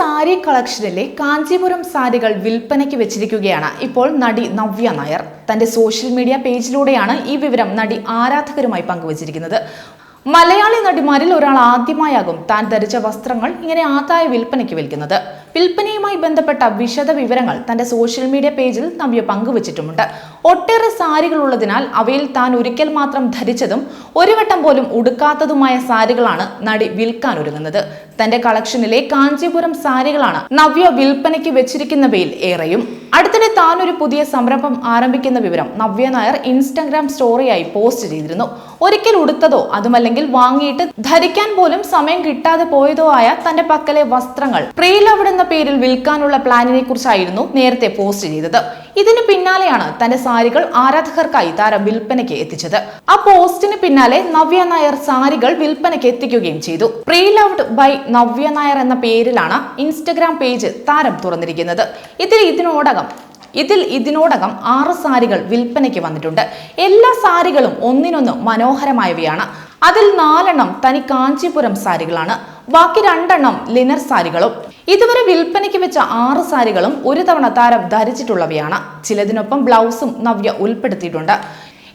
സാരി കളക്ഷനിലെ കാഞ്ചീപുരം സാരികൾ വിൽപ്പനയ്ക്ക് വെച്ചിരിക്കുകയാണ്. ഇപ്പോൾ നടി നവ്യ നായർ തന്റെ സോഷ്യൽ മീഡിയ പേജിലൂടെയാണ് ഈ വിവരം നടി ആരാധകരുമായി പങ്കുവച്ചിരിക്കുന്നത്. മലയാളി നടിമാരിൽ ഒരാൾ ആദ്യമായാകും താൻ ധരിച്ച വസ്ത്രങ്ങൾ ഇങ്ങനെ ആദായ വിൽപ്പനയ്ക്ക് വിൽക്കുന്നത്. വിൽപ്പനയുമായി ബന്ധപ്പെട്ട വിശദ വിവരങ്ങൾ തന്റെ സോഷ്യൽ മീഡിയ പേജിൽ നവ്യ പങ്കുവച്ചിട്ടുമുണ്ട്. ഒട്ടേറെ സാരികൾ ഉള്ളതിനാൽ അവയിൽ താൻ ഒരിക്കൽ മാത്രം ധരിച്ചതും ഒരു വട്ടം പോലും ഉടുക്കാത്തതുമായ സാരികളാണ് നടി വിൽക്കാൻ ഒരുങ്ങുന്നത്. തന്റെ കളക്ഷനിലെ കാഞ്ചീപുരം സാരികളാണ് നവ്യ വിൽപ്പനയ്ക്ക് വെച്ചിരിക്കുന്നവയിൽ ഏറെയും. അടുത്തിടെ താൻ ഒരു പുതിയ സംരംഭം ആരംഭിക്കുന്ന വിവരം നവ്യ നായർ ഇൻസ്റ്റാഗ്രാം സ്റ്റോറിയായി പോസ്റ്റ് ചെയ്തിരുന്നു. ഒരിക്കൽ ഉടുത്തതോ അതുമല്ലെങ്കിൽ വാങ്ങിയിട്ട് ധരിക്കാൻ പോലും സമയം കിട്ടാതെ പോയതോ ആയ തന്റെ പക്കലെ വസ്ത്രങ്ങൾ. പ്രീ ലവ്ഡ് എന്ന പേരിൽ വിൽക്കാനുള്ള പ്ലാനിനെ കുറിച്ചായിരുന്നു നേരത്തെ പോസ്റ്റ് ചെയ്തത്. ഇതിന് പിന്നാലെയാണ് തന്റെ സാരികൾ ആരാധകർക്കായി താരം വിൽപ്പനയ്ക്ക് എത്തിച്ചത്. ആ പോസ്റ്റിന് പിന്നാലെ നവ്യ നായർ സാരികൾ വിൽപ്പനയ്ക്ക് എത്തിക്കുകയും ചെയ്തു. Pre loved by Navya Nair എന്ന പേരിലാണ് ഇൻസ്റ്റഗ്രാം പേജ് താരം തുറന്നിരിക്കുന്നത്. ഇതിൽ ഇതിനോടകം ഇതിൽ ഇതിനോടകം ആറ് സാരികൾ വിൽപ്പനയ്ക്ക് വന്നിട്ടുണ്ട്. എല്ലാ സാരികളും ഒന്നിനൊന്ന് മനോഹരമായവയാണ്. അതിൽ നാലെണ്ണം തനി കാഞ്ചീപുരം സാരികളാണ്. ബാക്കി രണ്ടെണ്ണം ലിനർ സാരികളും. ഇതുവരെ വിൽപ്പനയ്ക്ക് വെച്ച ആറ് സാരികളും ഒരു തവണ താരം ധരിച്ചിട്ടുള്ളവയാണ്. ചിലതിനൊപ്പം ബ്ലൗസും നവ്യ ഉൾപ്പെടുത്തിയിട്ടുണ്ട്.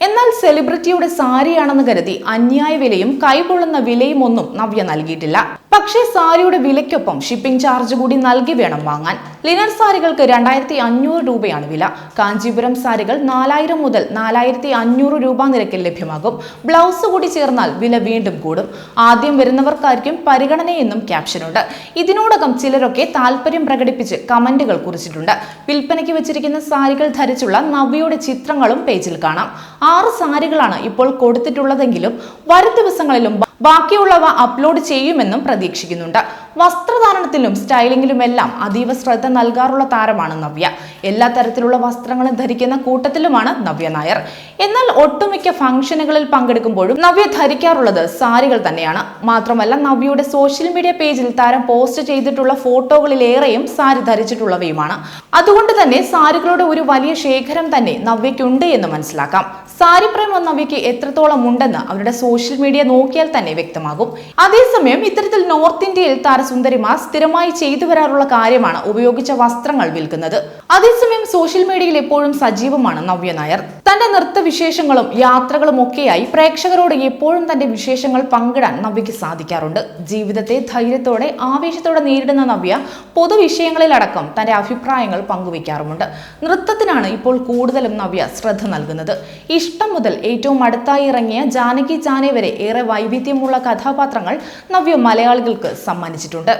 എന്നാൽ സെലിബ്രിറ്റിയുടെ സാരിയാണെന്ന് കരുതി അന്യായ വിലയും കൈകൊള്ളുന്ന വിലയും ഒന്നും നവ്യ നൽകിയിട്ടില്ല. പക്ഷേ സാരിയുടെ വിലയ്ക്കൊപ്പം ഷിപ്പിംഗ് ചാർജ് കൂടി നൽകി വേണം വാങ്ങാൻ. ലിനർ സാരികൾക്ക് രണ്ടായിരത്തി അഞ്ഞൂറ് രൂപയാണ് വില. കാഞ്ചീപുരം സാരികൾ നാലായിരം മുതൽ നാലായിരത്തി അഞ്ഞൂറ് രൂപ നിരക്കിൽ ലഭ്യമാകും. ബ്ലൗസ് കൂടി ചേർന്നാൽ വില വീണ്ടും കൂടും. ആദ്യം വരുന്നവർക്കായിരിക്കും പരിഗണനയെന്നും ക്യാപ്ഷനുണ്ട് ഇതിനോടകം ചിലരൊക്കെ താല്പര്യം പ്രകടിപ്പിച്ച് കമന്റുകൾ കുറിച്ചിട്ടുണ്ട്. വിൽപ്പനയ്ക്ക് വെച്ചിരിക്കുന്ന സാരികൾ ധരിച്ചുള്ള നവ്യയുടെ ചിത്രങ്ങളും പേജിൽ കാണാം. ആറ് സാരികളാണ് ഇപ്പോൾ കൊടുത്തിട്ടുള്ളതെങ്കിലും വരും ദിവസങ്ങളിലും ബാക്കിയുള്ളവ അപ്ലോഡ് ചെയ്യുമെന്നും പ്രതീക്ഷിക്കുന്നുണ്ട്. വസ്ത്രധാരണത്തിലും സ്റ്റൈലിംഗിലുമെല്ലാം അതീവ ശ്രദ്ധ നൽകാറുള്ള താരമാണ് നവ്യ. എല്ലാ തരത്തിലുള്ള വസ്ത്രങ്ങളും ധരിക്കുന്ന കൂട്ടത്തിലുമാണ് നവ്യ നായർ. എന്നാൽ ഒട്ടുമിക്ക ഫംഗ്ഷനുകളിൽ പങ്കെടുക്കുമ്പോഴും നവ്യ ധരിക്കാറുള്ളത് സാരികൾ തന്നെയാണ്. മാത്രമല്ല നവ്യയുടെ സോഷ്യൽ മീഡിയ പേജിൽ താരം പോസ്റ്റ് ചെയ്തിട്ടുള്ള ഫോട്ടോകളിലേറെയും സാരി ധരിച്ചിട്ടുള്ളവയുമാണ്. അതുകൊണ്ട് തന്നെ സാരികളുടെ ഒരു വലിയ ശേഖരം തന്നെ നവ്യയ്ക്കുണ്ട് എന്ന് മനസ്സിലാക്കാം. സാരി പ്രേമം നവ്യയ്ക്ക് എത്രത്തോളം ഉണ്ടെന്ന് അവരുടെ സോഷ്യൽ മീഡിയ നോക്കിയാൽ തന്നെ വ്യക്തമാകും. അതേസമയം ഇത്തരത്തിൽ നോർത്ത് ഇന്ത്യയിൽ താരസുന്ദരിമാർ സ്ഥിരമായി ചെയ്തു വരാറുള്ള കാര്യമാണ് ഉപയോഗിച്ച വസ്ത്രങ്ങൾ വിൽക്കുന്നത്. അതേസമയം സോഷ്യൽ മീഡിയയിൽ എപ്പോഴും സജീവമാണ് നവ്യ നായർ. തന്റെ നൃത്ത വിശേഷങ്ങളും യാത്രകളും ഒക്കെയായി പ്രേക്ഷകരോട് എപ്പോഴും തന്റെ വിശേഷങ്ങൾ പങ്കിടാൻ നവ്യക്ക് സാധിക്കാറുണ്ട്. ജീവിതത്തെ ധൈര്യത്തോടെ ആവേശത്തോടെ നേരിടുന്ന നവ്യ പൊതുവിഷയങ്ങളിലടക്കം തന്റെ അഭിപ്രായങ്ങൾ പങ്കുവയ്ക്കാറുമുണ്ട്. നൃത്തത്തിനാണ് ഇപ്പോൾ കൂടുതലും നവ്യ ശ്രദ്ധ നൽകുന്നത്. ഇഷ്ടം മുതൽ ഏറ്റവും അടുത്തായി ഇറങ്ങിയ ജാനകി ജാനെ വരെ ഏറെ വൈവിധ്യമുള്ള കഥാപാത്രങ്ങൾ നവ്യ മലയാളികൾക്ക് സമ്മാനിച്ചിട്ടുണ്ട്.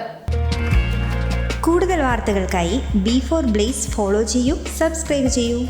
കൂടുതൽ വാർത്തകൾക്കായി ബി ഫോർ ബ്ലേസ് ഫോളോ ചെയ്യൂ സബ്സ്ക്രൈബ് ചെയ്യൂ.